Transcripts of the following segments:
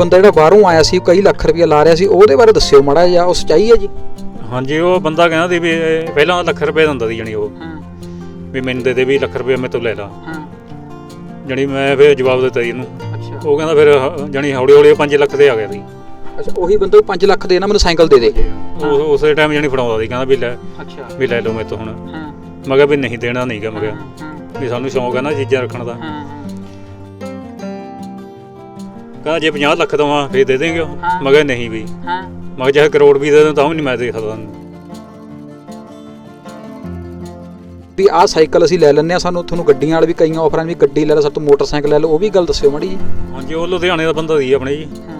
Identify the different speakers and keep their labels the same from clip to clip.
Speaker 1: ਬੰਦਾ ਜਿਹੜਾ ਬਾਹਰੋਂ ਆਇਆ ਸੀ ਕਈ ਲੱਖ ਰੁਪਏ ਲਾ ਰਿਹਾ ਸੀ ਉਹਦੇ ਬਾਰੇ ਦੱਸਿਓ ਮਾੜਾ ਜਿਹਾ ਉਹ ਸੱਚਾਈ ਹੈ ਜੀ?
Speaker 2: ਹਾਂਜੀ ਉਹ ਬੰਦਾ ਕਹਿੰਦਾ ਸੀ ਵੀ ਇਹ ਪਹਿਲਾਂ ਲੱਖ ਰੁਪਏ ਦਿੰਦਾ ਸੀ ਜਣੀ ਉਹ।
Speaker 1: ਹਾਂ।
Speaker 2: ਵੀ ਮੈਨੂੰ ਦੇ ਦੇ ਵੀ ਲੱਖ ਰੁਪਏ ਮੈਂ ਤੋਂ ਲੈ ਲਾ।
Speaker 1: ਹਾਂ।
Speaker 2: ਜਣੀ ਮੈਂ ਫਿਰ ਜਵਾਬ ਦਿੱਤਾ ਜੀ ਇਹਨੂੰ।
Speaker 1: ਅੱਛਾ।
Speaker 2: ਉਹ ਕਹਿੰਦਾ ਫਿਰ ਜਣੀ ਹੌਲੀ ਹੌਲੀ 5 ਲੱਖ ਦੇ ਆ ਗਿਆ ਸੀ।
Speaker 1: ਅੱਛਾ ਉਹੀ ਬੰਦਾ 5 ਲੱਖ ਦੇ ਨਾ ਮੈਨੂੰ ਸਾਈਕਲ ਦੇ ਦੇ।
Speaker 2: ਉਹ ਉਸੇ ਟਾਈਮ ਜਣੀ ਫੜਾਉਂਦਾ ਸੀ ਕਹਿੰਦਾ ਵੀ ਲੈ
Speaker 1: ਅੱਛਾ।
Speaker 2: ਵੀ ਲੈ ਲਓ ਮੇਰੇ ਤੋਂ ਹੁਣ।
Speaker 1: ਹਾਂ।
Speaker 2: ਮੈਂ ਕਿਹਾ ਵੀ ਨਹੀਂ ਦੇਣਾ ਨਹੀਂਗਾ ਮੈਂ ਕਿਹਾ। ਵੀ ਸਾਨੂੰ ਸ਼ੌਂਕ ਹੈ ਨਾ ਚੀਜ਼ਾਂ ਰੱਖਣ ਦਾ।
Speaker 1: ਹਾਂ।
Speaker 2: ਕਹਿੰਦਾ ਜੇ 50 ਲੱਖ ਦਵਾਂ ਫੇਰ ਦੇ ਦੇਂਗੇ ਉਹ।
Speaker 1: ਹਾਂ।
Speaker 2: ਮੈਂ ਕਿਹਾ ਨਹੀਂ ਵੀ।
Speaker 1: ਹਾਂ।
Speaker 2: ਮੈਂ ਕਿਹਾ ਚਾਹੇ ਕਰੋੜ ਵੀ ਦੇ ਦੇਣ ਤਾਂ ਵੀ ਨਹੀਂ ਮੈਂ ਦੇ ਸਕਦਾ।
Speaker 1: ਵੀ ਆਹ ਸਾਈਕਲ ਅਸੀਂ ਲੈ ਲੈਂਦੇ ਆ ਸਾਨੂੰ ਤੁਹਾਨੂੰ ਗੱਡੀਆਂ ਵਾਲੇ ਵੀ ਕਈਆਂ ਆਫਰਾਂ ਵੀ ਗੱਡੀ ਲੈ ਲਓ ਸਾਡੇ ਤੋਂ ਮੋਟਰਸਾਈਕਲ ਲੈ ਲਓ ਉਹ ਵੀ ਗੱਲ ਦੱਸਿਓ ਮਾੜੀ ਜੀ
Speaker 2: ਹਾਂਜੀ ਉਹ ਲੁਧਿਆਣੇ ਦਾ ਬੰਦਾ ਸੀ ਆਪਣੇ ਜੀ।
Speaker 1: ਹਾਂ।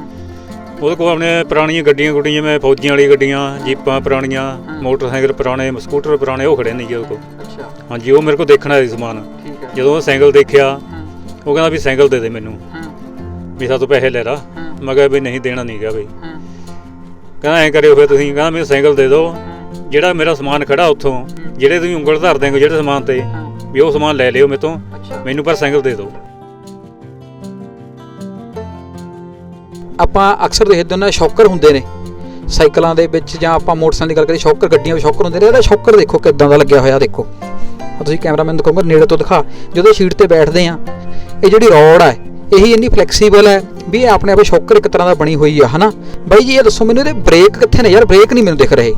Speaker 2: ਉਹਦੇ ਕੋਲ ਆਪਣੇ ਪੁਰਾਣੀਆਂ ਗੱਡੀਆਂ ਗੁੱਡੀਆਂ ਜਿਵੇਂ ਫੌਜੀਆਂ ਵਾਲੀ ਗੱਡੀਆਂ ਜੀਪਾਂ ਪੁਰਾਣੀਆਂ ਮੋਟਰਸਾਈਕਲ ਪੁਰਾਣੇ ਸਕੂਟਰ ਪੁਰਾਣੇ ਉਹ ਖੜੇ ਨੇ ਜੀ ਉਹਦੇ ਕੋਲ।
Speaker 1: ਅੱਛਾ।
Speaker 2: ਹਾਂਜੀ ਉਹ ਮੇਰੇ ਕੋਲ ਦੇਖਣ ਸੀ ਸਮਾਨ।
Speaker 1: ਠੀਕ ਹੈ।
Speaker 2: ਜਦੋਂ ਉਹ ਸਾਈਕਲ ਦੇਖਿਆ
Speaker 1: ਹਾਂ।
Speaker 2: ਉਹ ਕਹਿੰਦਾ ਵੀ ਸਾਈਕਲ ਦੇ ਦੇ ਮੈਨੂੰ। ਵੀ ਸਾਤੋਂ ਪੈਸੇ ਲੈ ਲਾ। ਮੈਂ ਕਿਹਾ ਵੀ ਨਹੀਂ ਦੇਣਾ ਨਹੀਂ ਗਾ ਬਈ।
Speaker 1: ਹਾਂ।
Speaker 2: ਕਹਿੰਦਾ ਐਂ ਕਰਿਓ ਫਿਰ ਤੁਸੀਂ ਕਹਿੰਦਾ ਮੈਨੂੰ ਸਾਈਕਲ ਦੇ ਦਿਓ। ਜਿਹੜਾ ਮੇਰਾ ਸਮਾਨ ਖੜਾ ਉੱਥੋਂ ਜਿਹੜੇ ਤੁਸੀਂ ਉਂਗਲ ਧਰ ਦੇਂਗੇ ਜਿਹੜੇ ਸਮਾਨ ਤੇ ਵੀ ਉਹ ਸਮਾਨ ਲੈ ਲਿਓ ਮੇਰੇ ਤੋਂ
Speaker 1: ਅੱਛਾ।
Speaker 2: ਮੈਨੂੰ ਪਰ ਸਾਈਕਲ ਦੇ ਦਿਓ।
Speaker 1: ਆਪਾਂ ਅਕਸਰ ਦੇਖਦੇ ਹੁੰਦੇ ਹਾਂ ਸ਼ੌਕਰ ਹੁੰਦੇ ਨੇ। ਸਾਈਕਲਾਂ ਦੇ ਵਿੱਚ ਜਾਂ ਆਪਾਂ ਮੋਟਰਸਾਈਕਲ ਦੀ ਗੱਲ ਕਰੀਏ ਸ਼ੌਕਰ ਗੱਡੀਆਂ ਵਿੱਚ ਸ਼ੌਕਰ ਹੁੰਦੇ ਨੇ। ਇਹਦਾ ਸ਼ੌਕਰ ਦੇਖੋ ਕਿੱਦਾਂ ਦਾ ਲੱਗਿਆ ਹੋਇਆ ਦੇਖੋ। ਤੁਸੀਂ ਕੈਮਰਾਮੈਨ ਦਿਖਾਉਂਗਾ ਨੇੜੇ ਤੋਂ ਦਿਖਾ। ਜਦੋਂ ਸੀਟ ਤੇ ਬੈਠਦੇ ਆ ਇਹ ਜਿਹੜੀ ਰੋਡ ਹੈ ਇਹੀ ਇੰਨੀ ਫਲੈਕਸੀਬਲ ਹੈ ਵੀ ਇਹ ਆਪਣੇ ਆਪੇ ਸ਼ੌਕਰ ਇੱਕ ਤਰ੍ਹਾਂ ਦਾ ਬਣੀ ਹੋਈ ਆ ਹਨਾ? ਬਾਈ ਜੀ ਇਹ ਦੱਸੋ ਮੈਨੂੰ ਇਹਦੇ ਬ੍ਰੇਕ ਕਿੱਥੇ ਨੇ ਯਾਰ? ਬ੍ਰੇਕ ਨਹੀਂ ਮੈਨੂੰ ਦਿਖ ਰਹੇ।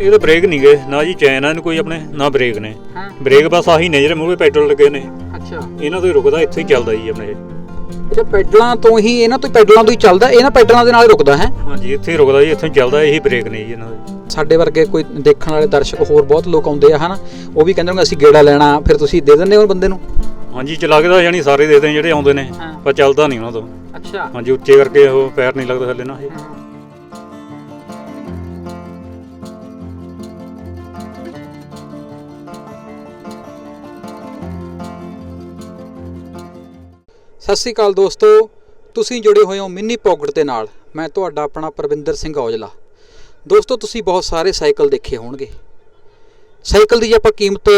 Speaker 2: ਇਹ ਤਾਂ ਬ੍ਰੇਕ ਨਹੀਂ ਗਏ ਨਾ ਜੀ ਚੈਨ ਆ ਇਹਨੂੰ ਕੋਈ ਆਪਣੇ ਨਾ ਬ੍ਰੇਕ ਨੇ। ਬ੍ਰੇਕ ਬਸ ਆਹੀ ਨੇ ਜਿਹੜੇ ਮੂਹਰੇ ਪੈਟਰੋਲ ਲੱਗੇ ਨੇ।
Speaker 1: ਅੱਛਾ।
Speaker 2: ਇਹਨਾਂ ਤੋਂ ਹੀ ਰੁਕਦਾ ਇੱਥੇ ਹੀ ਚੱਲਦਾ ਜੀ ਆਪਣੇ ਇਹ।
Speaker 1: ਅੱਛਾ ਪੈਡਲਾਂ ਤੋਂ ਹੀ ਇਹਨਾਂ ਤੋਂ ਪੈਡਲਾਂ ਤੋਂ ਹੀ ਚੱਲਦਾ ਇਹਨਾਂ ਪੈਡਲਾਂ ਦੇ ਨਾਲ ਹੀ ਰੁਕਦਾ ਹੈ?
Speaker 2: ਹਾਂਜੀ ਇੱਥੇ ਹੀ ਰੁਕਦਾ ਜੀ ਇੱਥੇ ਹੀ ਚੱਲਦਾ ਇਹੀ ਬ੍ਰੇਕ ਨੇ ਜੀ ਇਹਨਾਂ ਦੇ।
Speaker 1: ਸਾਡੇ ਵਰਗੇ ਕੋਈ ਦੇਖਣ ਵਾਲੇ ਦਰਸ਼ਕ ਹੋਰ ਬਹੁਤ ਲੋਕ ਆਉਂਦੇ ਆ ਹਨਾ? ਉਹ ਵੀ ਕਹਿੰਦੇ ਹੋਣਗੇ ਅਸੀਂ ਗੇੜਾ ਲੈਣਾ ਫਿਰ ਤੁਸੀਂ ਦੇ ਦਿੰਦੇ ਹੋ ਬੰਦੇ ਨੂੰ?
Speaker 2: ਹਾਂਜੀ ਚਲਾ ਕੇ ਤਾਂ ਜਾਣੀ ਸਾਰੇ ਦੇ ਦੇ ਜਿਹੜੇ ਆਉਂਦੇ ਨੇ
Speaker 1: ਹਾਂ।
Speaker 2: ਪਰ ਚੱਲਦਾ ਨਹੀਂ ਉਹਨਾਂ ਤੋਂ।
Speaker 1: ਅੱਛਾ।
Speaker 2: ਹਾਂਜੀ ਉੱਚੇ ਕਰਕੇ ਉਹ ਪੈਰ ਨਹੀਂ ਲੱਗਦਾ ਥੱਲੇ ਨਾ ਇਹ।
Speaker 1: ਸਤਿ ਸ੍ਰੀ ਅਕਾਲ ਦੋਸਤੋ ਤੁਸੀਂ ਜੁੜੇ ਹੋਏ ਹੋ ਮਿੰਨੀ ਪੌਕਟ ਦੇ ਨਾਲ। ਮੈਂ ਤੁਹਾਡਾ ਆਪਣਾ ਪ੍ਰਵਿੰਦਰ ਸਿੰਘ ਔਜਲਾ। ਦੋਸਤੋ ਤੁਸੀਂ ਬਹੁਤ ਸਾਰੇ ਸਾਈਕਲ ਦੇਖੇ ਹੋਣਗੇ। ਸਾਈਕਲ ਦੀ ਜੇ ਆਪਾਂ ਕੀਮਤ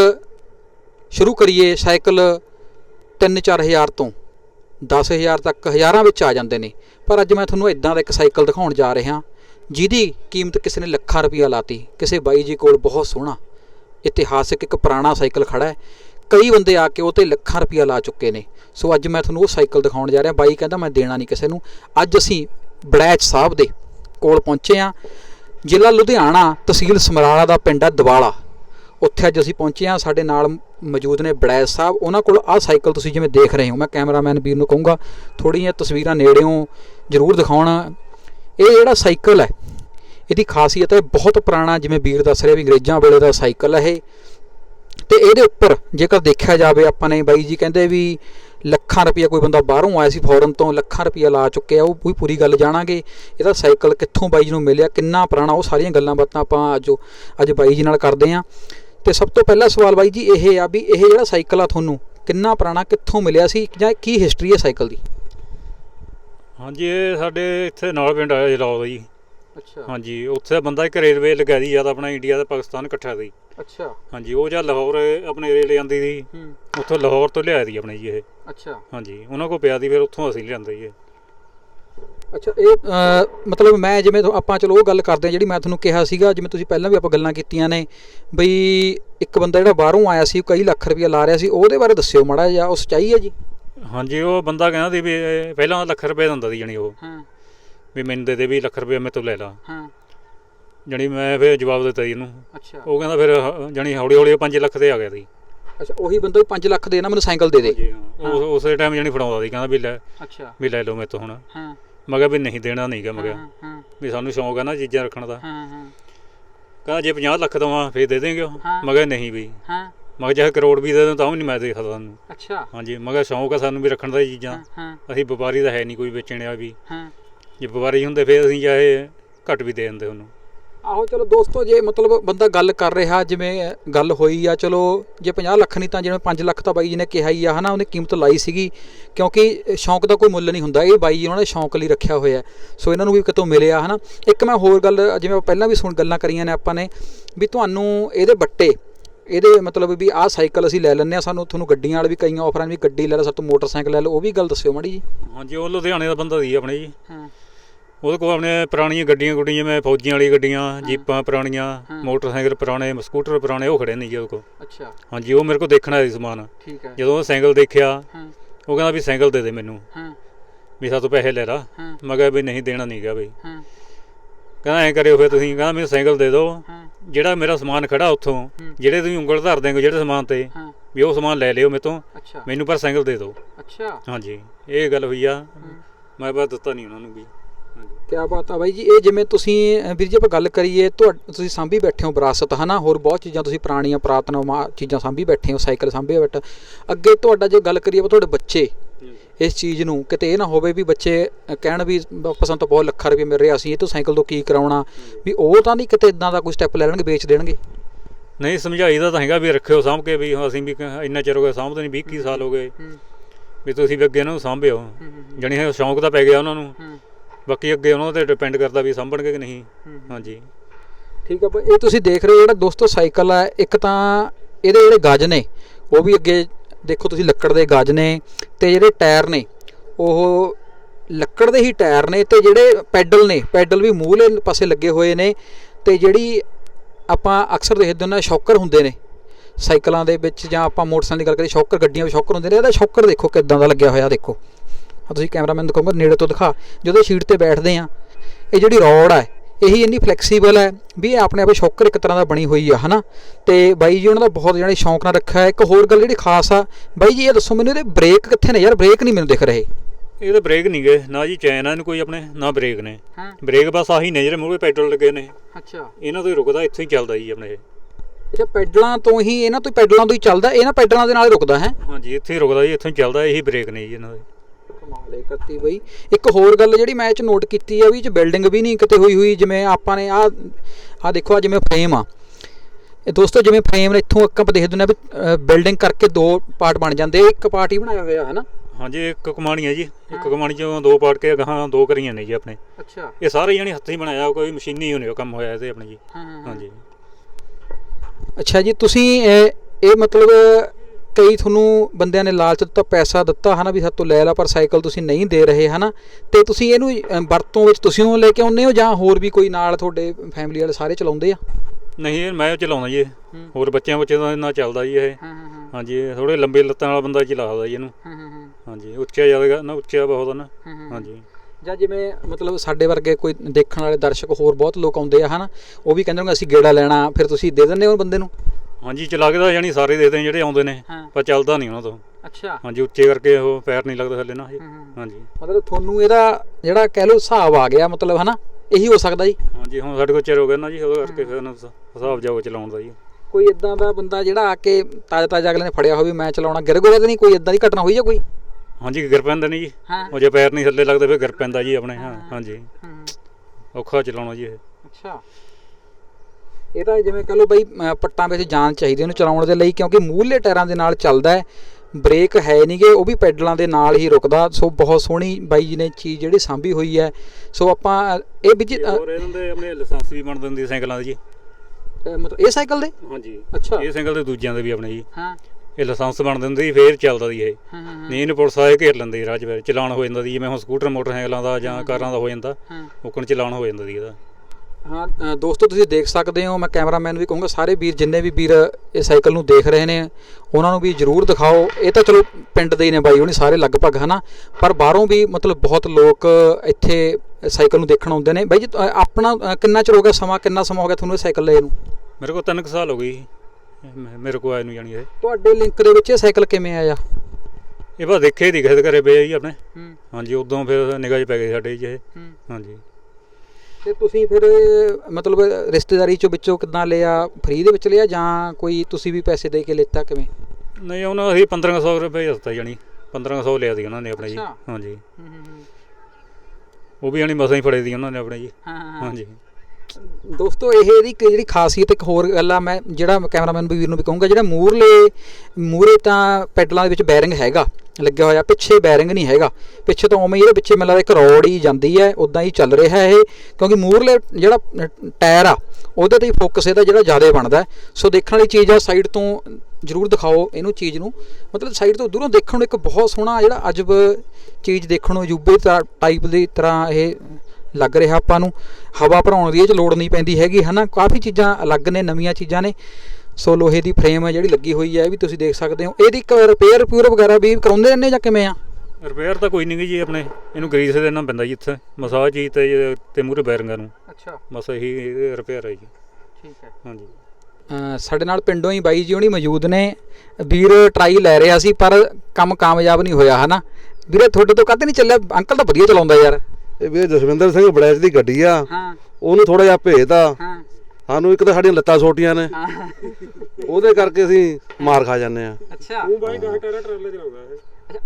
Speaker 1: ਸ਼ੁਰੂ ਕਰੀਏ ਸਾਈਕਲ 3-4 ਹਜ਼ਾਰ ਤੋਂ 10000 ਤੱਕ ਹਜ਼ਾਰਾਂ ਵਿੱਚ ਆ ਜਾਂਦੇ ਨੇ। ਪਰ ਅੱਜ ਮੈਂ ਤੁਹਾਨੂੰ ਇਦਾਂ ਦਾ ਇੱਕ ਸਾਈਕਲ ਦਿਖਾਉਣ ਜਾ ਰਿਹਾ, ਜਿਹਦੀ ਕੀਮਤ ਕਿਸੇ ਨੇ ਲੱਖਾਂ ਰੁਪਈਆ ਲਾਤੀ। ਕਿਸੇ ਬਾਈ ਜੀ ਕੋਲ ਬਹੁਤ ਸੋਹਣਾ, ਇਤਿਹਾਸਿਕ ਇੱਕ ਪੁਰਾਣਾ ਸਾਈਕਲ ਖੜਾ ਹੈ। ਕਈ ਬੰਦੇ ਆ ਕੇ ਉਹ ਤੇ ਲੱਖਾਂ ਰੁਪਈਆ ਲਾ ਚੁੱਕੇ ਨੇ। ਸੋ ਅੱਜ ਮੈਂ ਤੁਹਾਨੂੰ ਉਹ ਸਾਈਕਲ ਦਿਖਾਉਣ ਜਾ ਰਿਹਾ। ਬਾਈ ਕਹਿੰਦਾ, ਮੈਂ ਦੇਣਾ ਨਹੀਂ ਕਿਸੇ ਨੂੰ। ਅੱਜ ਅਸੀਂ ਬੜੈਚ ਸਾਹਿਬ ਦੇ ਕੋਲ ਪਹੁੰਚੇ ਆ ਜ਼ਿਲ੍ਹਾ ਲੁਧਿਆਣਾ ਤਹਿਸੀਲ ਸਮਰਾਲਾ ਦਾ ਪਿੰਡ ਹੈ ਦਿਵਾਲਾ। ਉੱਥੇ ਅੱਜ ਅਸੀਂ ਪਹੁੰਚੇ ਹਾਂ, ਸਾਡੇ ਨਾਲ ਮੌਜੂਦ ਨੇ ਬੜੈਸ ਸਾਹਿਬ। ਉਹਨਾਂ ਕੋਲ ਆਹ ਸਾਈਕਲ ਤੁਸੀਂ ਜਿਵੇਂ ਦੇਖ ਰਹੇ ਹੋ, ਮੈਂ ਕੈਮਰਾਮੈਨ ਵੀਰ ਨੂੰ ਕਹੂੰਗਾ, ਥੋੜ੍ਹੀਆਂ ਤਸਵੀਰਾਂ ਨੇੜਿਓਂ ਜ਼ਰੂਰ ਦਿਖਾਉਣਾ। ਇਹ ਜਿਹੜਾ ਸਾਈਕਲ ਹੈ, ਇਹਦੀ ਖਾਸੀਅਤ ਹੈ, ਬਹੁਤ ਪੁਰਾਣਾ, ਜਿਵੇਂ ਵੀਰ ਦੱਸ ਰਿਹਾ ਵੀ ਅੰਗਰੇਜ਼ਾਂ ਵੇਲੇ ਦਾ ਸਾਈਕਲ ਹੈ ਇਹ। ਤੇ ਇਹਦੇ ਉੱਪਰ ਜੇਕਰ ਦੇਖਿਆ ਜਾਵੇ ਆਪਾਂ ਨੇ, ਬਾਈ ਜੀ ਕਹਿੰਦੇ ਵੀ ਲੱਖਾਂ ਰੁਪਈਆ ਕੋਈ ਬੰਦਾ ਬਾਹਰੋਂ ਆਇਆ ਸੀ ਫੋਰਨ ਤੋਂ, ਲੱਖਾਂ ਰੁਪਈਆ ਲਾ ਚੁੱਕਿਆ, ਉਹ ਵੀ ਪੂਰੀ ਗੱਲ ਜਾਣਾਂਗੇ। ਇਹਦਾ ਸਾਈਕਲ ਕਿੱਥੋਂ ਬਾਈ ਜੀ ਨੂੰ ਮਿਲਿਆ, ਕਿੰਨਾ ਪੁਰਾਣਾ, ਉਹ ਸਾਰੀਆਂ ਗੱਲਾਂ ਬਾਤਾਂ ਆਪਾਂ ਅੱਜ ਅੱਜ ਬਾਈ ਜੀ ਨਾਲ ਕਰਦੇ ਆਂ ਤੇ ਸਭ ਤੋਂ ਪਹਿਲਾ ਸਵਾਲ ਬਾਈ ਜੀ ਇਹ ਆ ਵੀ ਇਹ ਜਿਹੜਾ ਸਾਈਕਲ ਆ ਤੁਹਾਨੂੰ ਕਿੰਨਾ ਪੁਰਾਣਾ ਕਿੱਥੋਂ ਮਿਲਿਆ ਸੀ ਜਾਂ ਕੀ ਹਿਸਟਰੀ ਹੈ ਸਾਈਕਲ ਦੀ?
Speaker 2: ਹਾਂਜੀ ਇਹ ਸਾਡੇ ਇੱਥੇ ਨਾਲ ਪਿੰਡ ਆਇਆ ਜਲਾਉ ਦਾ ਜੀ।
Speaker 1: ਅੱਛਾ।
Speaker 2: ਹਾਂਜੀ ਉੱਥੇ ਦਾ ਬੰਦਾ ਇੱਕ ਰੇਲਵੇ ਲਗਾ ਦੀ ਜਦ ਆਪਣਾ ਇੰਡੀਆ ਤੇ ਪਾਕਿਸਤਾਨ ਇਕੱਠਾ ਸੀ।
Speaker 1: ਅੱਛਾ।
Speaker 2: ਹਾਂਜੀ ਉਹ ਜਾਂ ਲਾਹੌਰ ਆਪਣੇ ਰੇਲ ਜਾਂਦੀ ਸੀ। ਉੱਥੋਂ ਲਾਹੌਰ ਤੋਂ ਲਿਆਇਆ ਸੀ ਆਪਣੇ ਜੀ ਇਹ।
Speaker 1: ਅੱਛਾ।
Speaker 2: ਹਾਂਜੀ ਉਹਨਾਂ ਕੋਲ ਪਿਆ ਸੀ ਫਿਰ ਉੱਥੋਂ ਅਸੀਂ ਲਿਆਂਦਾ ਜੀ ਇਹ।
Speaker 1: ਅੱਛਾ ਇਹ ਮਤਲਬ ਮੈਂ ਜਿਵੇਂ ਆਪਾਂ ਚਲੋ ਉਹ ਗੱਲ ਕਰਦੇ ਹਾਂ ਜਿਹੜੀ ਮੈਂ ਤੁਹਾਨੂੰ ਕਿਹਾ ਸੀਗਾ ਜਿਵੇਂ ਤੁਸੀਂ ਪਹਿਲਾਂ ਵੀ ਆਪਾਂ ਗੱਲਾਂ ਕੀਤੀਆਂ ਨੇ ਬਈ ਇੱਕ ਬੰਦਾ ਜਿਹੜਾ ਬਾਹਰੋਂ ਆਇਆ ਸੀ ਕਈ ਲੱਖ ਰੁਪਇਆ ਲਾ ਰਿਹਾ ਸੀ ਉਹਦੇ ਬਾਰੇ ਦੱਸਿਓ ਮਾੜਾ ਜਿਹਾ ਉਹ ਸੱਚਾਈ ਹੈ ਜੀ?
Speaker 2: ਹਾਂਜੀ ਉਹ ਬੰਦਾ ਕਹਿੰਦਾ ਸੀ ਵੀ ਇਹ ਪਹਿਲਾਂ ਲੱਖ ਰੁਪਏ ਦਿੰਦਾ ਸੀ ਜਣੀ ਉਹ।
Speaker 1: ਹਾਂ।
Speaker 2: ਵੀ ਮੈਨੂੰ ਦੇ ਦੇ ਵੀ ਲੱਖ ਰੁਪਏ ਮੇਰੇ ਤੋਂ ਲੈ ਲਾ।
Speaker 1: ਹਾਂ।
Speaker 2: ਜਣੀ ਮੈਂ ਫਿਰ ਜਵਾਬ ਦਿੱਤਾ ਜੀ ਇਹਨੂੰ
Speaker 1: ਅੱਛਾ।
Speaker 2: ਉਹ ਕਹਿੰਦਾ ਫਿਰ ਜਣੀ ਹੌਲੀ ਹੌਲੀ 5 ਲੱਖ ਦੇ ਆ ਗਿਆ ਸੀ।
Speaker 1: ਅੱਛਾ ਉਹੀ ਬੰਦਾ 5 ਲੱਖ ਦੇ ਨਾ ਮੈਨੂੰ ਸਾਈਕਲ ਦੇ ਦੇ।
Speaker 2: ਉਹ ਉਸੇ ਟਾਈਮ ਜਣੀ ਫੜਾਉਂਦਾ ਸੀ ਕਹਿੰਦਾ ਵੀ ਲੈ।
Speaker 1: ਅੱਛਾ।
Speaker 2: ਵੀ ਲੈ ਲਓ ਮੇਰੇ ਤੋਂ ਹੁਣ।
Speaker 1: ਹਾਂ।
Speaker 2: ਮੈਂ ਕਿਹਾ ਵੀ ਨਹੀਂ ਦੇਣਾ ਨਹੀਂ ਗਾ ਮੈਂ ਕਿਹਾ।
Speaker 1: ਹਾਂ
Speaker 2: ਵੀ ਸਾਨੂੰ ਸ਼ੌਂਕ ਹੈ ਨਾ ਚੀਜ਼ਾਂ ਰੱਖਣ ਦਾ।
Speaker 1: ਹਾਂ ਹਾਂ।
Speaker 2: ਕਹਿੰਦਾ ਜੇ 50 ਲੱਖ ਦਵਾਂ ਫੇਰ ਦੇ ਦੇਂਗੇ ਉਹ। ਮੈਂ ਕਿਹਾ ਨਹੀਂ ਵੀ।
Speaker 1: ਹਾਂ।
Speaker 2: ਮੈਂ ਕਿਹਾ ਚਾਹੇ ਕਰੋੜ ਵੀ ਦੇ ਦੇਣ ਤਾਂ ਵੀ ਨਹੀਂ ਮੈਂ ਦੇ ਸਕਦਾ ਤੁਹਾਨੂੰ
Speaker 1: ਅੱਛਾ।
Speaker 2: ਹਾਂਜੀ ਮੈਂ ਕਿਹਾ ਸ਼ੌਂਕ ਹੈ ਸਾਨੂੰ ਵੀ ਰੱਖਣ ਦਾ ਚੀਜ਼ਾਂ। ਅਸੀਂ ਵਪਾਰੀ ਤਾਂ ਹੈ ਨਹੀਂ ਕੋਈ ਵੇਚਣ ਵਾਲਾ ਵੀ।
Speaker 1: ਹਾਂ।
Speaker 2: ਜੇ ਵਪਾਰੀ ਹੁੰਦੇ ਫੇਰ ਅਸੀਂ ਚਾਹੇ ਘੱਟ ਵੀ ਦੇ ਦਿੰਦੇ ਉਹਨੂੰ।
Speaker 1: ਆਹੋ ਚਲੋ ਦੋਸਤੋ ਜੇ ਮਤਲਬ ਬੰਦਾ ਗੱਲ ਕਰ ਰਿਹਾ ਜਿਵੇਂ ਗੱਲ ਹੋਈ ਆ ਚਲੋ ਜੇ 50 ਲੱਖ ਨਹੀਂ ਤਾਂ ਜਿਵੇਂ 5 ਲੱਖ ਤਾਂ ਬਾਈ ਜੀ ਨੇ ਕਿਹਾ ਹੀ ਆ ਹਨਾ ਉਹਨੇ ਕੀਮਤ ਲਾਈ ਸੀਗੀ ਕਿਉਂਕਿ ਸ਼ੌਂਕ ਦਾ ਕੋਈ ਮੁੱਲ ਨਹੀਂ ਹੁੰਦਾ ਇਹ ਬਾਈ ਜੀ ਉਹਨਾਂ ਨੇ ਸ਼ੌਂਕ ਲਈ ਰੱਖਿਆ ਹੋਇਆ ਸੋ ਇਹਨਾਂ ਨੂੰ ਵੀ ਕਿਤੋਂ ਮਿਲਿਆ ਹਨਾ। ਇੱਕ ਮੈਂ ਹੋਰ ਗੱਲ ਜਿਵੇਂ ਆਪਾਂ ਪਹਿਲਾਂ ਵੀ ਸੁਣ ਗੱਲਾਂ ਕਰੀਆਂ ਨੇ ਆਪਾਂ ਨੇ ਵੀ ਤੁਹਾਨੂੰ ਇਹਦੇ ਬੱਟੇ ਇਹਦੇ ਮਤਲਬ ਵੀ ਆਹ ਸਾਈਕਲ ਅਸੀਂ ਲੈ ਲੈਂਦੇ ਆ ਸਾਨੂੰ ਤੁਹਾਨੂੰ ਗੱਡੀਆਂ ਵਾਲੇ ਵੀ ਕਈਆਂ ਆਫਰਾਂ ਵੀ ਗੱਡੀ ਲੈ ਲਓ ਸਾਡੇ ਤੋਂ ਮੋਟਰਸਾਈਕਲ ਲੈ ਲਓ ਉਹ ਵੀ ਗੱਲ ਦੱਸਿਓ ਮਾੜੀ ਜੀ
Speaker 2: ਹਾਂਜੀ ਉਹ ਲੁਧਿਆਣੇ ਦਾ ਬੰਦਾ ਸੀ ਆਪਣੇ ਜੀ।
Speaker 1: ਹਾਂ।
Speaker 2: ਉਹਦੇ ਕੋਲ ਆਪਣੇ ਪੁਰਾਣੀਆਂ ਗੱਡੀਆਂ ਗੁੱਡੀਆਂ ਜਿਵੇਂ ਫੌਜੀਆਂ ਵਾਲੀ ਗੱਡੀਆਂ ਜੀਪਾਂ ਪੁਰਾਣੀਆਂ। ਮੋਟਰਸਾਈਕਲ ਪੁਰਾਣੇ ਸਕੂਟਰ ਪੁਰਾਣੇ ਉਹ ਖੜੇ ਨੇ ਜੀ ਉਹਦੇ ਕੋਲ।
Speaker 1: ਅੱਛਾ।
Speaker 2: ਹਾਂਜੀ ਉਹ ਮੇਰੇ ਕੋਲ ਦੇਖਣ ਆਇਆ ਸੀ ਸਮਾਨ।
Speaker 1: ਠੀਕ ਹੈ।
Speaker 2: ਜਦੋਂ ਉਹ ਸਾਈਕਲ ਦੇਖਿਆ ਉਹ ਕਹਿੰਦਾ ਵੀ ਸਾਈਕਲ ਦੇ ਦੇ ਮੈਨੂੰ।
Speaker 1: ਹਾਂ।
Speaker 2: ਵੀ ਸਾਤੋਂ ਪੈਸੇ ਲੈ
Speaker 1: ਹਾਂ।
Speaker 2: ਮੈਂ ਕਿਹਾ ਵੀ ਨਹੀਂ ਦੇਣਾ ਨਹੀਂ ਗਾ ਬਈ।
Speaker 1: ਹਾਂ।
Speaker 2: ਕਹਿੰਦਾ ਐਂ ਕਰਿਓ ਫਿਰ ਤੁਸੀਂ ਕਹਿੰਦਾ ਮੈਨੂੰ ਸਾਈਕਲ ਦੇ ਦਿਓ। ਜਿਹੜਾ ਮੇਰਾ ਸਮਾਨ ਖੜਾ ਉੱਥੋਂ। ਜਿਹੜੇ ਤੁਸੀਂ ਉਂਗਲ ਧਰ ਦੇਂਗੇ ਜਿਹੜੇ ਸਮਾਨ ਤੇ ਵੀ ਉਹ ਸਮਾਨ ਲੈ ਲਿਓ ਮੇਰੇ ਤੋਂ
Speaker 1: ਅੱਛਾ।
Speaker 2: ਮੈਨੂੰ ਪਰ ਸਾਈਕਲ ਦੇ ਦਿਓ।
Speaker 1: ਅੱਛਾ।
Speaker 2: ਹਾਂਜੀ। ਇਹ ਗੱਲ ਹੋਈ ਆ। ਮੈਂ ਬਸ ਦਿੱਤਾ ਨਹੀਂ ਉਹਨਾਂ ਨੂੰ ਵੀ।
Speaker 1: ਕਿਆ ਬਾਤ ਆ ਬਾਈ ਜੀ ਇਹ ਜਿਵੇਂ ਤੁਸੀਂ ਵੀਰ ਜੀ ਆਪਾਂ ਗੱਲ ਕਰੀਏ ਤੁਸੀਂ ਸਾਂਭੀ ਬੈਠੇ ਹੋ ਵਿਰਾਸਤ ਹਨਾ? ਹੋਰ ਬਹੁਤ ਚੀਜ਼ਾਂ ਤੁਸੀਂ ਪੁਰਾਣੀਆਂ ਪੁਰਾਤਨ ਚੀਜ਼ਾਂ ਸਾਂਭੀ ਬੈਠੇ ਹੋ ਸਾਈਕਲ ਸਾਂਭੇ ਬੈਠ ਅੱਗੇ ਤੁਹਾਡਾ ਜੇ ਗੱਲ ਕਰੀਏ ਤੁਹਾਡੇ ਬੱਚੇ ਇਸ ਚੀਜ਼ ਨੂੰ ਕਿਤੇ ਇਹ ਨਾ ਹੋਵੇ ਵੀ ਬੱਚੇ ਕਹਿਣ ਵੀ ਪਾਪਾ ਸਾਨੂੰ ਤਾਂ ਬਹੁਤ ਲੱਖਾਂ ਰੁਪਏ ਮਿਲ ਰਿਹਾ ਅਸੀਂ ਇਹ ਤੋਂ ਸਾਈਕਲ ਤੋਂ ਕੀ ਕਰਾਉਣਾ? ਵੀ ਉਹ ਤਾਂ ਨਹੀਂ ਕਿਤੇ ਇਦਾਂ ਦਾ ਕੋਈ ਸਟੈਪ ਲੈ ਲੈਣਗੇ ਵੇਚ ਦੇਣਗੇ?
Speaker 2: ਨਹੀਂ ਸਮਝਾਈਦਾ ਤਾਂ ਹੈਗਾ ਵੀ ਰੱਖਿਓ ਸਾਂਭ ਕੇ ਵੀ ਅਸੀਂ ਵੀ ਇੰਨਾ ਚਿਰ ਹੋ ਗਿਆ ਸਾਂਭਦੇ ਨਹੀਂ 20 ਸਾਲ ਹੋ ਗਏ। ਵੀ ਤੁਸੀਂ ਵੀ ਅੱਗੇ ਇਹਨਾਂ ਨੂੰ ਸਾਂਭਿਓ। ਜਣੀ ਹੈ ਸ਼ੌਂਕ ਤਾਂ ਪੈ ਗਿਆ ਉਹਨਾਂ ਨੂੰ। ਬਾਕੀ ਅੱਗੇ ਉਹਨਾਂ ਤੇ ਡਿਪੈਂਡ ਕਰਦਾ ਵੀ ਸਾਂਭਣਗੇ ਕਿ ਨਹੀਂ। ਹਾਂਜੀ।
Speaker 1: ਠੀਕ ਆ ਇਹ ਤੁਸੀਂ ਦੇਖ ਰਹੇ ਹੋ ਜਿਹੜਾ ਦੋਸਤੋ ਸਾਈਕਲ ਆ ਇੱਕ ਤਾਂ ਇਹਦੇ ਜਿਹੜੇ ਗਜ ਨੇ ਉਹ ਵੀ ਅੱਗੇ ਦੇਖੋ ਤੁਸੀਂ ਲੱਕੜ ਦੇ ਗਜ ਨੇ ਤੇ ਜਿਹੜੇ ਟਾਇਰ ਨੇ ਉਹ ਲੱਕੜ ਦੇ ਹੀ ਟਾਇਰ ਨੇ ਤੇ ਜਿਹੜੇ ਪੈਡਲ ਨੇ ਪੈਡਲ ਵੀ ਮੂਹਲੇ ਪਾਸੇ ਲੱਗੇ ਹੋਏ ਨੇ ਤੇ ਜਿਹੜੀ ਆਪਾਂ ਅਕਸਰ ਦੇਖਦੇ ਹੁੰਦੇ ਹਾਂ ਸ਼ੌਕਰ ਹੁੰਦੇ ਨੇ ਸਾਈਕਲਾਂ ਦੇ ਵਿੱਚ ਜਾਂ ਆਪਾਂ ਮੋਟਰਸਾਈਕਲ ਦੀ ਗੱਲ ਕਰੀਏ ਸ਼ੌਕਰ ਗੱਡੀਆਂ ਵਿੱਚ ਸ਼ੌਕਰ ਹੁੰਦੇ ਨੇ ਇਹਦਾ ਸ਼ੌਕਰ ਦੇਖੋ ਕਿੱਦਾਂ ਦਾ ਲੱਗਿਆ ਹੋਇਆ ਦੇਖੋ। ਆ ਤੁਸੀਂ ਕੈਮਰਾਮੈਨ ਦਿਖਾਉਂਗਾ ਨੇੜੇ ਤੋਂ ਦਿਖਾ। ਜਦੋਂ ਸ਼ੀਟ ਤੇ ਬੈਠਦੇ ਆ ਇਹ ਜਿਹੜੀ ਰੋਡ ਹੈ ਇਹੀ ਇੰਨੀ ਫਲੈਕਸੀਬਲ ਹੈ ਵੀ ਇਹ ਆਪਣੇ ਆਪੇ ਸ਼ੌਕਰ ਇੱਕ ਤਰ੍ਹਾਂ ਦਾ ਬਣੀ ਹੋਈ ਆ ਹਨਾ? ਤੇ ਬਾਈ ਜੀ ਉਹਨਾਂ ਦਾ ਬਹੁਤ ਜਾਨੀ ਸ਼ੌਂਕ ਨਾਲ ਰੱਖਿਆ। ਇੱਕ ਹੋਰ ਗੱਲ ਜਿਹੜੀ ਖਾਸ ਆ ਬਾਈ ਜੀ ਇਹ ਦੱਸੋ ਮੈਨੂੰ ਇਹਦੇ ਬ੍ਰੇਕ ਕਿੱਥੇ ਨੇ? ਯਾਰ ਬ੍ਰੇਕ ਨਹੀਂ ਮੈਨੂੰ ਦਿਖ ਰਹੇ।
Speaker 2: ਇਹ ਤਾਂ ਬ੍ਰੇਕ ਨਹੀਂ ਗਏ ਨਾ ਜੀ ਚੈਨ ਆ ਇਹਨੂੰ ਕੋਈ ਆਪਣੇ ਨਾ ਬ੍ਰੇਕ ਨੇ। ਬ੍ਰੇਕ ਬਸ ਆਹੀ ਨੇ ਜਿਹੜੇ ਮੂਹਰੇ ਪੈਟਰੋਲ ਲੱਗੇ ਨੇ।
Speaker 1: ਅੱਛਾ।
Speaker 2: ਇਹਨਾਂ ਤੋਂ ਹੀ ਰੁਕਦਾ ਇੱਥੋਂ ਹੀ ਚੱਲਦਾ ਜੀ ਆਪਣੇ ਇਹ।
Speaker 1: ਅੱਛਾ ਪੈਡਲਾਂ ਤੋਂ ਹੀ ਇਹਨਾਂ ਤੋਂ ਹੀ ਪੈਡਲਾਂ ਤੋਂ ਹੀ ਚੱਲਦਾ ਇਹਨਾਂ ਪੈਡਲਾਂ ਦੇ ਨਾਲ ਹੀ ਰੁਕਦਾ ਹੈ?
Speaker 2: ਹਾਂਜੀ ਇੱਥੇ ਹੀ ਰੁਕਦਾ ਜੀ ਇੱਥੋਂ ਹੀ ਚੱਲਦਾ ਇਹੀ ਬ੍ਰੇਕ ਨੇ ਜੀ ਇਹਨਾਂ ਦੇ।
Speaker 1: ਕਮਾਲ ਹੈ ਕਰਤੀ ਬਈ। ਇੱਕ ਹੋਰ ਗੱਲ ਜਿਹੜੀ ਮੈਂ ਇਹ ਚ ਨੋਟ ਕੀਤੀ ਆ ਵੀ ਇਹ ਚ ਬਿਲਡਿੰਗ ਵੀ ਨਹੀਂ ਕਿਤੇ ਹੋਈ ਹੋਈ ਜਿਵੇਂ ਆਪਾਂ ਨੇ ਆ ਆ ਦੇਖੋ ਆ ਜਿਵੇਂ ਫਰੇਮ ਆ। ਇਹ ਦੋਸਤੋ ਜਿਵੇਂ ਫਰੇਮ ਇੱਥੋਂ ਇੱਕ ਆਪਾਂ ਦੇਖਦੇ ਹੁੰਦੇ ਆ ਵੀ ਬਿਲਡਿੰਗ ਕਰਕੇ ਦੋ ਪਾਰਟ ਬਣ ਜਾਂਦੇ ਇੱਕ ਪਾਰਟ ਹੀ ਬਣਾਇਆ ਹੋਇਆ ਹੈ ਨਾ
Speaker 2: ਹਾਂਜੀ ਇੱਕ ਕਮਾਣੀ ਹੈ ਜੀ। ਇੱਕ ਕਮਾਣੀ ਚੋਂ ਦੋ ਪਾੜ ਕੇ ਗਾਹਾਂ ਦੋ ਕਰੀਆਂ ਨੇ ਜੀ ਆਪਣੇ।
Speaker 1: ਅੱਛਾ।
Speaker 2: ਇਹ ਸਾਰੇ ਜਾਨੀ ਹੱਥੀਂ ਬਣਾਇਆ ਕੋਈ ਮਸ਼ੀਨੀ ਹੋਣੀ ਕੰਮ ਹੋਇਆ ਇਹਦੇ ਆਪਣੇ ਜੀ। ਹਾਂਜੀ।
Speaker 1: ਅੱਛਾ ਜੀ ਤੁਸੀਂ ਇਹ ਇਹ ਮਤਲਬ ਕਈ ਤੁਹਾਨੂੰ ਬੰਦਿਆਂ ਨੇ ਲਾਲਚ ਦਿੱਤਾ ਪੈਸਾ ਦਿੱਤਾ ਹਨਾ ਵੀ ਸਾਤੋਂ ਲੈ ਲਾ ਪਰ ਸਾਈਕਲ ਤੁਸੀਂ ਨਹੀਂ ਦੇ ਰਹੇ ਹਨਾ। ਤੇ ਤੁਸੀਂ ਇਹਨੂੰ ਵਰਤੋਂ ਵਿੱਚ ਤੁਸੀਂ ਉਹ ਲੈ ਕੇ ਆਉਂਦੇ ਹੋ ਜਾਂ ਹੋਰ ਵੀ ਕੋਈ ਨਾਲ ਤੁਹਾਡੇ ਫੈਮਿਲੀ ਵਾਲੇ ਸਾਰੇ ਚਲਾਉਂਦੇ ਆ?
Speaker 2: ਨਹੀਂ ਮੈਂ ਚਲਾਉਂਦਾ ਜੀ। ਹੋਰ ਬੱਚਿਆਂ ਬੱਚੇ ਦਾ ਇੰਨਾ ਚੱਲਦਾ ਜੀ ਇਹ। ਹਾਂਜੀ ਥੋੜੇ ਲੰਬੇ ਲੱਤਾਂ ਵਾਲਾ ਬੰਦਾ ਚਲਾਉਂਦਾ ਜੀ ਇਹਨੂੰ। ਹਾਂਜੀ ਉੱਚਾ ਜ਼ਿਆਦਾ ਨਾ ਉੱਚਾ ਬਹੁਤ ਨਾ। ਹਾਂਜੀ।
Speaker 1: ਜਾਂ ਜਿਵੇਂ ਮਤਲਬ ਸਾਡੇ ਵਰਗੇ ਕੋਈ ਦੇਖਣ ਵਾਲੇ ਦਰਸ਼ਕ ਹੋਰ ਬਹੁਤ ਲੋਕ ਆਉਂਦੇ ਆ ਹਨਾ। ਉਹ ਵੀ ਕਹਿੰਦੇ ਹੋਣਗੇ ਅਸੀਂ ਗੇੜਾ ਲੈਣਾ ਫਿਰ ਤੁਸੀਂ ਦੇ ਦਿੰਦੇ ਹੋ ਬੰਦੇ ਨੂੰ?
Speaker 2: ਹਾਂਜੀ ਚਲਾ ਕੇ ਤਾਂ ਜਾਨੀ ਸਾਰੇ ਦੇਖਦੇ ਨੇ ਜਿਹੜੇ ਆਉਂਦੇ ਨੇ
Speaker 1: ਹਾਂ।
Speaker 2: ਪਰ ਚੱਲਦਾ ਨਹੀਂ ਉਹਨਾਂ ਤੋਂ।
Speaker 1: ਅੱਛਾ।
Speaker 2: ਹਾਂਜੀ ਉੱਚੇ ਕਰਕੇ ਉਹ ਪੈਰ ਨਹੀਂ ਲੱਗਦਾ ਥੱਲੇ ਨਾ ਜੀ
Speaker 1: ਹਾਂ।
Speaker 2: ਹਾਂਜੀ।
Speaker 1: ਮਤਲਬ ਤੁਹਾਨੂੰ ਇਹਦਾ ਜਿਹੜਾ ਕਹਿ ਲਓ ਹਿਸਾਬ ਆ ਗਿਆ ਮਤਲਬ ਹਨਾ ਇਹੀ ਹੋ ਸਕਦਾ ਜੀ?
Speaker 2: ਹਾਂਜੀ ਹੁਣ ਸਾਡੇ ਕੋਲ ਚਿਰ ਹੋ ਗਿਆ ਨਾ ਜੀ ਉਹਦੇ ਕਰਕੇ ਫਿਰ ਇਹਨਾਂ ਦਾ ਹਿਸਾਬ ਜਾਓ ਚਲਾਉਣ ਦਾ ਜੀ।
Speaker 1: ਕੋਈ ਇਦਾਂ ਦਾ ਬੰਦਾ ਜਿਹੜਾ ਆ ਕੇ ਤਾਜ਼ਾ ਤਾਜ਼ਾ ਅਗਲੇ ਨੇ ਫੜਿਆ ਹੋਵੇ ਮੈਂ ਚਲਾਉਣਾ ਗਿਰ ਗੁਰਿਆ ਤਾਂ ਨਹੀਂ ਕੋਈ ਇਦਾਂ ਦੀ ਘਟਨਾ ਹੋਈ ਜਾਂ ਕੋਈ?
Speaker 2: ਹਾਂਜੀ ਗਿਰ ਪੈਂਦਾ ਨਹੀਂ ਜੀ।
Speaker 1: ਹਾਂ।
Speaker 2: ਉਹ ਜੇ ਪੈਰ ਨਹੀਂ ਥੱਲੇ ਲੱਗਦੇ ਫਿਰ ਗਿਰ ਪੈਂਦਾ ਜੀ ਆਪਣੇ ਹਾਂ ਹਾਂਜੀ। ਔਖਾ ਚਲਾਉਣਾ ਜੀ ਇਹ।
Speaker 1: ਅੱਛਾ। ਇਹ ਤਾਂ ਜਿਵੇਂ ਕਹ ਲਓ ਬਈ ਪੱਟਾਂ ਵਿੱਚ ਜਾਨ ਚਾਹੀਦੀ ਉਹਨੂੰ ਚਲਾਉਣ ਦੇ ਲਈ ਕਿਉਂਕਿ ਮੂਹਰਲੇ ਟਾਇਰਾਂ ਦੇ ਨਾਲ ਚੱਲਦਾ ਹੈ ਬ੍ਰੇਕ ਹੈ ਨਹੀਂਗੇ ਉਹ ਵੀ ਪੈਡਲਾਂ ਦੇ ਨਾਲ ਹੀ ਰੁਕਦਾ ਸੋ ਬਹੁਤ ਸੋਹਣੀ ਬਾਈ ਜੀ ਨੇ ਚੀਜ਼ ਜਿਹੜੀ ਸਾਂਭੀ ਹੋਈ ਹੈ। ਸੋ ਆਪਾਂ ਇਹ ਵੀ ਜੀ, ਅਹ,
Speaker 2: ਹੋਰ ਇਹਨਾਂ ਦੇ ਆਪਣੇ ਲਾਇਸੈਂਸ ਵੀ ਬਣ ਦਿੰਦੀ ਸਾਈਕਲਾਂ ਦੇ ਜੀ।
Speaker 1: ਮਤਲਬ ਇਹ ਸਾਈਕਲ ਦੇ?
Speaker 2: ਹਾਂਜੀ।
Speaker 1: ਅੱਛਾ।
Speaker 2: ਇਹ ਸਾਈਕਲ ਦੇ ਦੂਜਿਆਂ ਦੇ ਵੀ ਆਪਣੇ ਜੀ।
Speaker 1: ਹਾਂ।
Speaker 2: ਇਹ ਲਾਇਸੈਂਸ ਬਣ ਦਿੰਦੀ ਫੇਰ ਚੱਲਦਾ ਜੀ ਇਹ। ਨਹੀਂ ਇਹਨੂੰ ਪੁਲਿਸ ਆਏ ਘੇਰ ਲੈਂਦੇ ਜੀ ਰਾਹ 'ਚ ਫਿਰ ਚਲਾਨ ਹੋ ਜਾਂਦਾ ਜੀ ਜਿਵੇਂ ਹੁਣ ਸਕੂਟਰ ਮੋਟਰਸਾਈਕਲਾਂ ਦਾ ਜਾਂ ਕਾਰਾਂ ਦਾ ਹੋ ਜਾਂਦਾ
Speaker 1: ਹਾਂ।
Speaker 2: ਉਕਣ ਚਲਾਨ ਹੋ ਜਾਂਦਾ ਜੀ ਇਹਦਾ।
Speaker 1: ਹਾਂ ਦੋਸਤੋ ਤੁਸੀਂ ਦੇਖ ਸਕਦੇ ਹੋ ਮੈਂ ਕੈਮਰਾਮੈਨ ਵੀ ਕਹੂੰਗਾ ਸਾਰੇ ਵੀਰ ਜਿੰਨੇ ਵੀ ਵੀਰ ਇਹ ਸਾਈਕਲ ਨੂੰ ਦੇਖ ਰਹੇ ਨੇ ਉਹਨਾਂ ਨੂੰ ਵੀ ਜਰੂਰ ਦਿਖਾਓ। ਇਹ ਤਾਂ ਚਲੋ ਪਿੰਡ ਦੇ ਹੀ ਨੇ ਬਾਈ ਉਹਨੇ ਸਾਰੇ ਲਗਭਗ ਹਨਾ? ਪਰ ਬਾਹਰੋਂ ਵੀ ਮਤਲਬ ਬਹੁਤ ਲੋਕ ਇੱਥੇ ਸਾਈਕਲ ਨੂੰ ਦੇਖਣ ਆਉਂਦੇ ਨੇ। ਬਾਈ ਜੀ ਆਪਣਾ ਕਿੰਨਾ ਚਿਰ ਹੋ ਗਿਆ ਸਮਾਂ ਕਿੰਨਾ ਸਮਾਂ ਹੋ ਗਿਆ ਤੁਹਾਨੂੰ ਇਹ ਸਾਈਕਲ ਲਏ ਨੂੰ?
Speaker 2: ਮੇਰੇ ਕੋਲ 3 ਸਾਲ ਹੋ ਗਏ ਮੇਰੇ ਕੋਲ ਆਏ ਨੂੰ ਜਾਣੀ ਇਹ।
Speaker 1: ਤੁਹਾਡੇ ਲਿੰਕ ਦੇ ਵਿੱਚ ਇਹ ਸਾਈਕਲ ਕਿਵੇਂ ਆਇਆ?
Speaker 2: ਇਹ ਬਸ ਦੇਖੇ ਹੀ ਦਿਖੇ ਘਰੇ ਪਏ ਜੀ ਆਪਣੇ। ਹਾਂਜੀ ਉਦੋਂ ਫਿਰ ਨਿਗਾਹ 'ਚ ਪੈ ਗਏ ਸਾਡੇ ਜੀ ਇਹ। ਹਾਂਜੀ।
Speaker 1: ਤੇ ਤੁਸੀਂ ਫਿਰ ਮਤਲਬ ਰਿਸ਼ਤੇਦਾਰੀ ਚੋਂ ਵਿੱਚੋਂ ਕਿੱਦਾਂ ਲਿਆ? ਫ੍ਰੀ ਦੇ ਵਿੱਚ ਲਿਆ ਜਾਂ ਕੋਈ ਤੁਸੀਂ ਵੀ ਪੈਸੇ ਦੇ ਕੇ ਲਿੱਤਾ ਕਿਵੇਂ?
Speaker 2: ਨਹੀਂ ਉਹਨਾਂ ਅਸੀਂ 1500 ਰੁਪਏ ਦਿੱਤਾ ਜਾਣੀ। 1500 ਲਿਆ ਸੀ ਉਹਨਾਂ ਨੇ ਆਪਣੇ ਜੀ। ਹਾਂਜੀ। ਉਹ ਵੀ ਜਾਣੀ ਮਸਾਂ ਹੀ ਫੜੇ ਸੀ ਉਹਨਾਂ ਨੇ ਆਪਣੇ ਜੀ। ਹਾਂਜੀ।
Speaker 1: ਦੋਸਤੋ, ਇਹ ਇਹਦੀ ਇੱਕ ਜਿਹੜੀ ਖਾਸੀਅਤ, ਇੱਕ ਹੋਰ ਗੱਲ ਆ, ਮੈਂ ਜਿਹੜਾ ਕੈਮਰਾਮੈਨ ਵੀਰ ਨੂੰ ਵੀ ਕਹੂੰਗਾ, ਜਿਹੜਾ ਮੂਰਲੇ ਮੂਰੇ ਤਾਂ ਪੈਡਲਾਂ ਦੇ ਵਿੱਚ ਬੈਰਿੰਗ ਹੈਗਾ, ਲੱਗਿਆ ਹੋਇਆ, ਪਿੱਛੇ ਬੈਰਿੰਗ ਨਹੀਂ ਹੈਗਾ, ਪਿੱਛੇ ਤਾਂ ਉਵੇਂ ਹੀ ਇਹਦੇ ਪਿੱਛੇ ਮੈਨੂੰ ਲੱਗਦਾ ਇੱਕ ਰੋਡ ਹੀ ਜਾਂਦੀ ਹੈ ਉਦਾਂ ਹੀ ਚੱਲ ਰਿਹਾ ਇਹ, ਕਿਉਂਕਿ ਮੂਰਲੇ ਜਿਹੜਾ ਟਾਇਰ ਆ, ਉਹਦੇ ਤੇ ਫੋਕਸ ਇਹਦਾ ਜਿਹੜਾ ਜ਼ਿਆਦਾ ਬਣਦਾ ਸੋ ਦੇਖਣ ਵਾਲੀ ਚੀਜ਼ ਆ, ਸਾਈਡ ਤੋਂ ਜ਼ਰੂਰ ਦਿਖਾਓ ਇਹਨੂੰ ਚੀਜ਼ ਨੂੰ, ਮਤਲਬ ਸਾਈਡ ਤੋਂ ਦੂਰੋਂ ਦੇਖਣ ਨੂੰ ਇੱਕ ਬਹੁਤ ਸੋਹਣਾ ਜਿਹੜਾ ਅਜਬ ਚੀਜ਼ ਦੇਖਣ ਨੂੰ ਅਜੂਬੇ ਟਾਈਪ ਦੀ ਤਰ੍ਹਾਂ ਇਹ ਲੱਗ ਰਿਹਾ ਆਪਾਂ ਨੂੰ। ਹਵਾ ਭਰਾਉਣ ਦੀ ਇਹ ਚ ਲੋੜ ਨਹੀਂ ਪੈਂਦੀ ਹੈਗੀ ਹਨਾ ਕਾਫੀ ਚੀਜ਼ਾਂ ਅਲੱਗ ਨੇ ਨਵੀਆਂ ਚੀਜ਼ਾਂ ਨੇ। ਸੋ ਲੋਹੇ ਦੀ ਫਰੇਮ ਹੈ ਜਿਹੜੀ ਲੱਗੀ ਹੋਈ ਹੈ ਇਹ ਵੀ ਤੁਸੀਂ ਦੇਖ ਸਕਦੇ ਹੋ। ਇਹਦੀ ਰਿਪੇਅਰ ਪਿਊਰ ਵਗੈਰਾ ਵੀ ਕਰਾਉਂਦੇ ਰਹਿੰਦੇ ਜਾਂ ਕਿਵੇਂ ਆ?
Speaker 2: ਰਿਪੇਅਰ ਤਾਂ ਕੋਈ ਨਹੀਂ ਜੀ ਆਪਣੇ। ਇਹਨੂੰ ਗਰੀਸ ਦੇਣਾ ਪੈਂਦਾ ਜੀ ਇੱਥੇ। ਮਸਾਜ ਜੀ ਤੇ ਤੇ ਮੂਰੇ ਬੈਰਿੰਗਾਂ ਨੂੰ।
Speaker 1: ਅੱਛਾ।
Speaker 2: ਬਸ ਇਹੀ ਰਿਪੇਅਰ ਹੈ ਜੀ।
Speaker 1: ਠੀਕ ਹੈ।
Speaker 2: ਹਾਂਜੀ।
Speaker 1: ਸਾਡੇ ਨਾਲ ਪਿੰਡੋਂ ਹੀ ਬਾਈ ਜੀ ਹੁਣੀ ਮੌਜੂਦ ਨੇ। ਵੀਰ ਟਰਾਈ ਲੈ ਰਿਹਾ ਸੀ ਪਰ ਕੰਮ ਕਾਮਯਾਬ ਨਹੀਂ ਹੋਇਆ ਹਨਾ ਵੀਰੇ ਤੁਹਾਡੇ ਤੋਂ ਕਦੇ ਨਹੀਂ ਚੱਲਿਆ? ਅੰਕਲ ਤਾਂ ਵਧੀਆ ਚਲਾਉਂਦਾ ਯਾਰ।
Speaker 3: ਇਹ ਵੀਰ ਜਸਵਿੰਦਰ ਸਿੰਘ ਬੜੈਚ ਦੀ ਗੱਡੀ ਆ।
Speaker 1: ਹਾਂ।
Speaker 3: ਉਹਨੂੰ ਥੋੜਾ ਜਿਹਾ ਭੇਜਦਾ
Speaker 1: ਹਾਂ।
Speaker 3: ਸਾਨੂੰ ਇੱਕ ਤਾਂ ਸਾਡੀਆਂ ਲੱਤਾਂ ਛੋਟੀਆਂ ਨੇ।
Speaker 1: ਹਾਂ।
Speaker 3: ਉਹਦੇ ਕਰਕੇ ਅਸੀਂ ਮਾਰ ਖਾ ਜਾਂਦੇ ਆ
Speaker 1: ਅੱਛਾ। ਉਹ ਬਾਈ ਡਾਕਟਰ ਟਰਾਲਾ ਚਲਾਉਂਦਾ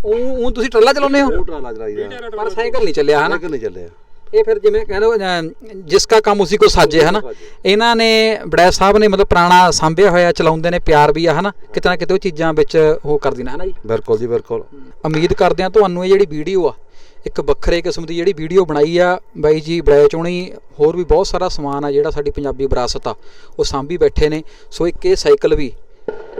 Speaker 1: ਉਹ ਉਹ ਤੁਸੀਂ ਟਰਾਲਾ ਚਲਾਉਂਦੇ ਹੋ?
Speaker 3: ਉਹ ਟਰਾਲਾ ਚਲਾਈਦਾ।
Speaker 1: ਪਰ ਸਾਈਕਲ ਨਹੀਂ ਚੱਲਿਆ ਹਨਾ?
Speaker 3: ਕਿ ਨਹੀਂ ਚੱਲਿਆ।
Speaker 1: ਇਹ ਫਿਰ ਜਿਵੇਂ ਕਹਿੰਦੇ ਜਿਸ ਕਾ ਕੰਮ ਉਸੇ ਕੋ ਸਾਜੇ ਹਨਾ? ਇਹਨਾਂ ਨੇ ਬੜੈਚ ਸਾਹਿਬ ਨੇ ਮਤਲਬ ਪੁਰਾਣਾ ਸਾਂਭਿਆ ਹੋਇਆ ਚਲਾਉਂਦੇ ਨੇ ਪਿਆਰ ਵੀ ਆ ਹਨਾ? ਕਿਤੇ ਨਾ ਕਿਤੇ ਉਹ ਚੀਜ਼ਾਂ ਵਿੱਚ ਉਹ ਕਰਦੀ ਨਾ ਹਨਾ ਜੀ?
Speaker 3: ਬਿਲਕੁਲ ਜੀ ਬਿਲਕੁਲ।
Speaker 1: ਉਮੀਦ ਕਰਦੇ ਆ ਤੁਹਾਨੂੰ ਇਹ ਜਿਹੜੀ ਵੀਡੀਓ ਆ ਇੱਕ ਵੱਖਰੇ ਕਿਸਮ ਦੀ ਜਿਹੜੀ ਵੀਡੀਓ ਬਣਾਈ ਆ, ਬਾਈ ਜੀ ਬੜੈਚ ਹੋਣੀ ਹੋਰ ਵੀ ਬਹੁਤ ਸਾਰਾ ਸਮਾਨ ਆ ਜਿਹੜਾ ਸਾਡੀ ਪੰਜਾਬੀ ਵਿਰਾਸਤ ਆ, ਉਹ ਸਾਂਭੀ ਬੈਠੇ ਨੇ। ਸੋ ਇੱਕ ਇਹ ਸਾਈਕਲ ਵੀ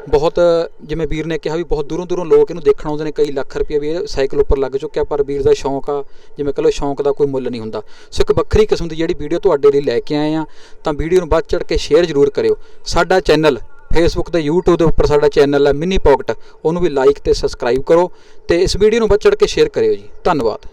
Speaker 1: ਬਹੁਤ, ਜਿਵੇਂ ਵੀਰ ਨੇ ਕਿਹਾ ਵੀ ਬਹੁਤ ਦੂਰੋਂ ਦੂਰੋਂ ਲੋਕ ਇਹਨੂੰ ਦੇਖਣ ਆਉਂਦੇ ਨੇ, ਕਈ ਲੱਖ ਰੁਪਏ ਵੀ ਇਹ ਸਾਈਕਲ ਉੱਪਰ ਲੱਗ ਚੁੱਕਿਆ, ਪਰ ਵੀਰ ਦਾ ਸ਼ੌਂਕ ਆ, ਜਿਵੇਂ ਕਹ ਲਓ ਸ਼ੌਂਕ ਦਾ ਕੋਈ ਮੁੱਲ ਨਹੀਂ ਹੁੰਦਾ। ਸੋ ਇੱਕ ਵੱਖਰੀ ਕਿਸਮ ਦੀ ਜਿਹੜੀ ਵੀਡੀਓ ਤੁਹਾਡੇ ਲਈ ਲੈ ਕੇ ਆਏ ਆ, ਤਾਂ ਵੀਡੀਓ ਨੂੰ ਵੱਧ ਚੜ ਕੇ ਸ਼ੇਅਰ ਜ਼ਰੂਰ ਕਰਿਓ। ਸਾਡਾ ਚੈਨਲ ਫੇਸਬੁੱਕ ਤੇ YouTube ਦੇ ਉੱਪਰ ਸਾਡਾ ਚੈਨਲ ਹੈ ਮਿੰਨੀ ਪੌਕਟ ਉਹਨੂੰ ਵੀ ਲਾਈਕ ਤੇ ਸਬਸਕ੍ਰਾਈਬ ਕਰੋ ਤੇ ਇਸ ਵੀਡੀਓ ਨੂੰ ਵੱਧ ਚੜ ਕੇ ਸ਼ੇਅਰ ਕਰਿਓ ਜੀ। ਧੰਨਵਾਦ।